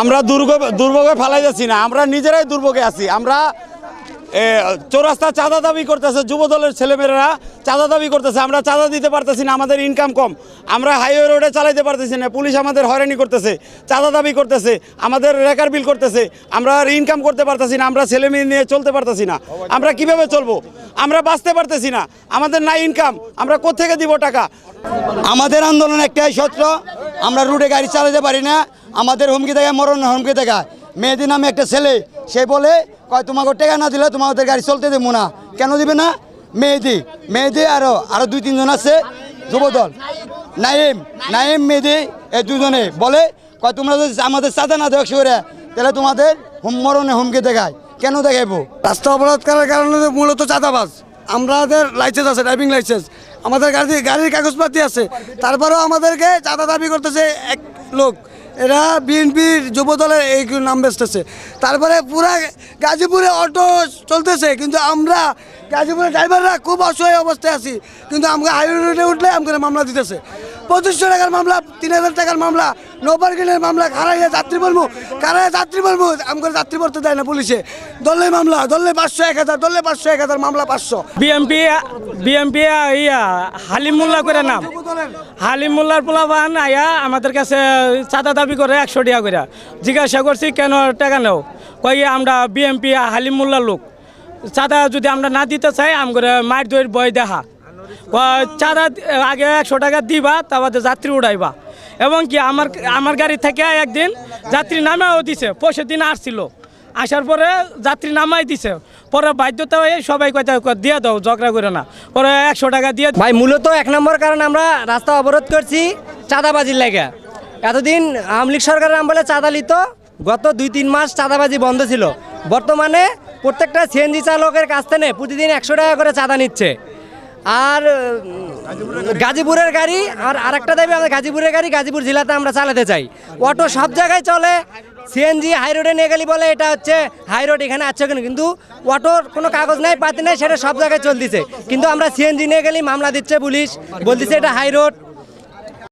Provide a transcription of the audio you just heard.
আমরা দুর্গ দুর্ভোগে ফালাই যাচ্ছি না আমরা নিজেরাই দুর্ভোগে আছি। আমরা চৌরাস্তা চাঁদা দাবি করতেছে যুব দলের ছেলেমেয়েরা চাঁদা দাবি করতেছে। আমরা চাঁদা দিতে পারতেছি না, আমাদের ইনকাম কম। আমরা হাইওয়ে রোডে চালাইতে পারতেছি না, পুলিশ আমাদের হয়রানি করতেছে, চাঁদা দাবি করতেছে, আমাদের রেকার বিল করতেছে। আমরা আর ইনকাম করতে পারতেছি না, আমরা ছেলে মেয়ে নিয়ে চলতে পারতেছি না। আমরা কীভাবে চলবো? আমরা বাঁচতে পারতেছি না, আমাদের না ইনকাম আমরা কোথেকে দিব টাকা? আমাদের আন্দোলন একটাই সত্য আমরা রুটে গাড়ি চালাতে পারি না, আমাদের হুমকি দেখা মরণ হুমকি দেখা মেয়েদের নামে একটা ছেলে, সে বলে, কয়, তোমাকে টাকা না দিলে তোমাদের গাড়ি চলতে দেবো না। কেন দিবে না? মেয়েদি মেয়েদি আরও আরও দুই, তিনজন আছে, যুবদল। নাইম নাইম মেয়েদি এই দুজনে বলে, কয়, তোমরা যদি আমাদের চাঁদা না দেখ করে, তাহলে তোমাদের মরণে হুমকি দেখায়। কেন দেখাইবো? রাস্তা অবরোধ করার কারণে মূলত চাঁদাবাজ। আমাদের লাইসেন্স আছে ড্রাইভিং লাইসেন্স আমাদের গাড়ি গাড়ির কাগজপাতি আছে। তারপরেও আমাদেরকে চাঁদা দাবি করতেছে এক লোক। এরা বিএনপির যুব দলের এই নাম বেচতেছে। তারপরে পুরা গাজীপুরে অটো চলতেছে, কিন্তু আমরা গাজীপুরের ড্রাইভাররা খুব অসহায় অবস্থায় আছি। কিন্তু আমাকে হাইওয়ে রোডে উঠলে আমাকে মামলা দিতেছে। পঁচিশশো টাকার মামলা, তিন হাজার টাকার মামলা নো পার্কিংয়ের মামলা খারাইয়া যাত্রী বলব খারাইয়া যাত্রী বলব আমাকে যাত্রী পড়তে দেয় না পুলিশে। দলে মামলা, দলে পাঁচশো, এক হাজার, দলে পাঁচশো, এক হাজার, মামলা পাঁচশো। বিএমপি বিএমপি ইয়া মোল্লা করে নাম। হালিম মোল্লার পোলাবান আয়া আমাদের কাছে চাঁদা দাবি করে একশো টাকা করে। জিজ্ঞাসা করছি, কেন টাকা নেও? কই আমরা বিএমপি হালিম মোল্লার লোক। চাঁদা যদি আমরা না দিতে চাই আমরা মায়ের দইয়ের বই দেখা। চাঁদা আগে একশো টাকা দিবা, তারপর যাত্রী উড়াইবা। এবং কি আমার আমার গাড়ি থেকে একদিন যাত্রী নামেও দিছে, পরশু দিন আসছিল। আসার পরে যাত্রী নামাই দিছে। পরে বাধ্যতা হয়ে সবাই কথা দিয়ে দাও, ঝগড়া করে না। পরে একশো টাকা দিয়ে ভাই, মূলত এক নম্বর কারণ আমরা রাস্তা অবরোধ করছি চাঁদাবাজির লেগে। এতদিন আওয়ামী লীগ সরকারের আমলে চাঁদা লিত, গত দুই তিন মাস চাঁদাবাজি বন্ধ ছিল। বর্তমানে প্রত্যেকটা সিএনজি চালকের কাছ থেকে প্রতিদিন একশো টাকা করে চাঁদা নিচ্ছে। আর গাজীপুরের গাড়ি, আর আরেকটা দাবি আমাদের গাজীপুরের গাড়ি, গাজীপুর জেলাতে আমরা চালাতে চাই। অটো সব জায়গায় চলে সিএনজি হাই রোডে নিয়ে গেলি বলে এটা হচ্ছে হাই রোড এখানে আছে কেন। কিন্তু অটোর কোনো কাগজ নাই, পাতি নাই, সেটা সব জায়গায় চলতেছে। কিন্তু আমরা সিএনজি নিয়ে গেলি, মামলা দিচ্ছে পুলিশ, বলতেছে এটা হাই রোড